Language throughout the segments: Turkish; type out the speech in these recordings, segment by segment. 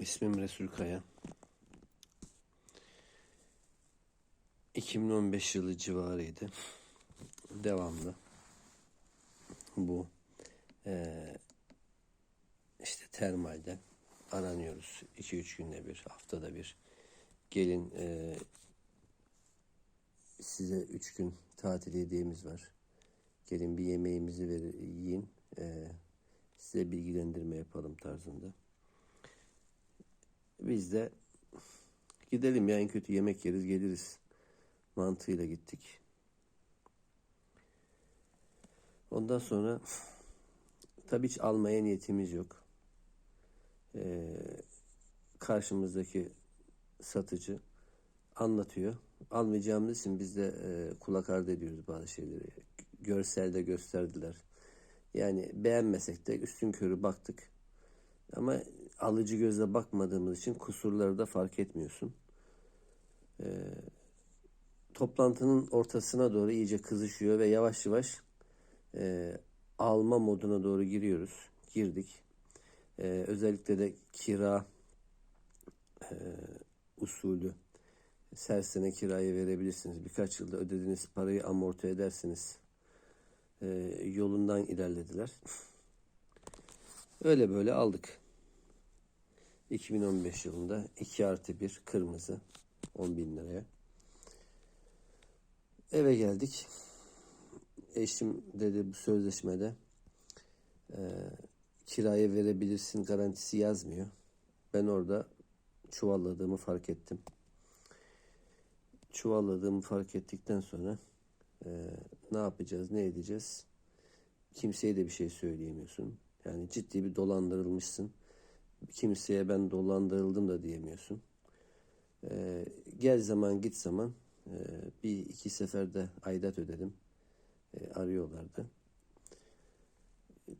İsmim Resul Kaya. 2015 yılı civarıydı. Devamlı bu eee, işte termalde aranıyoruz. 2-3 günde bir, haftada bir. Gelin eee, size 3 gün tatil hediyemiz var. Gelin bir yemeğimizi ver, yiyin. eee, size bilgilendirme yapalım tarzında. Biz de gidelim ya en kötü yemek yeriz geliriz mantığıyla gittik. Ondan sonra tabii hiç almaya niyetimiz yok. Ee, karşımızdaki satıcı anlatıyor. Almayacağımız için biz de e, kulak ardı ediyoruz bazı şeyleri. Görselde gösterdiler. Yani beğenmesek de üstün körü baktık. Ama alıcı gözle bakmadığımız için kusurları da fark etmiyorsun. Ee, toplantının ortasına doğru iyice kızışıyor ve yavaş yavaş e, alma moduna doğru giriyoruz. Girdik. Ee, özellikle de kira e, usulü sersene kirayı verebilirsiniz. Birkaç yılda ödediğiniz parayı amorti edersiniz. Ee, yolundan ilerlediler. Öyle böyle aldık. 2015 yılında 2 artı 1 kırmızı 10 bin liraya. Eve geldik. Eşim dedi bu sözleşmede e, kiraya verebilirsin garantisi yazmıyor. Ben orada çuvalladığımı fark ettim. Çuvalladığımı fark ettikten sonra e, ne yapacağız, ne edeceğiz? Kimseye de bir şey söyleyemiyorsun. Yani ciddi bir dolandırılmışsın. Kimseye ben dolandırıldım da diyemiyorsun. Ee, gel zaman git zaman e, bir iki seferde aidat ödedim. E, arıyorlardı.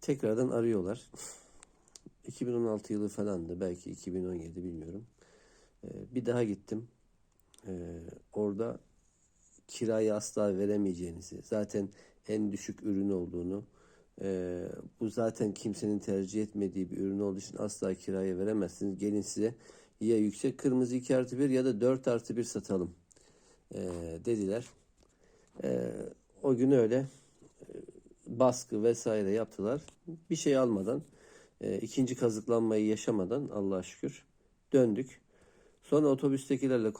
Tekrardan arıyorlar. 2016 yılı falandı. Belki 2017 bilmiyorum. E, bir daha gittim. E, orada kirayı asla veremeyeceğinizi, zaten en düşük ürün olduğunu, e, bu zaten kimsenin tercih etmediği bir ürün olduğu için asla kiraya veremezsiniz. Gelin size ya yüksek kırmızı 2 artı 1 ya da 4 artı 1 satalım e, dediler. E, o gün öyle e, baskı vesaire yaptılar. Bir şey almadan, e, ikinci kazıklanmayı yaşamadan Allah'a şükür döndük. Sonra otobüstekilerle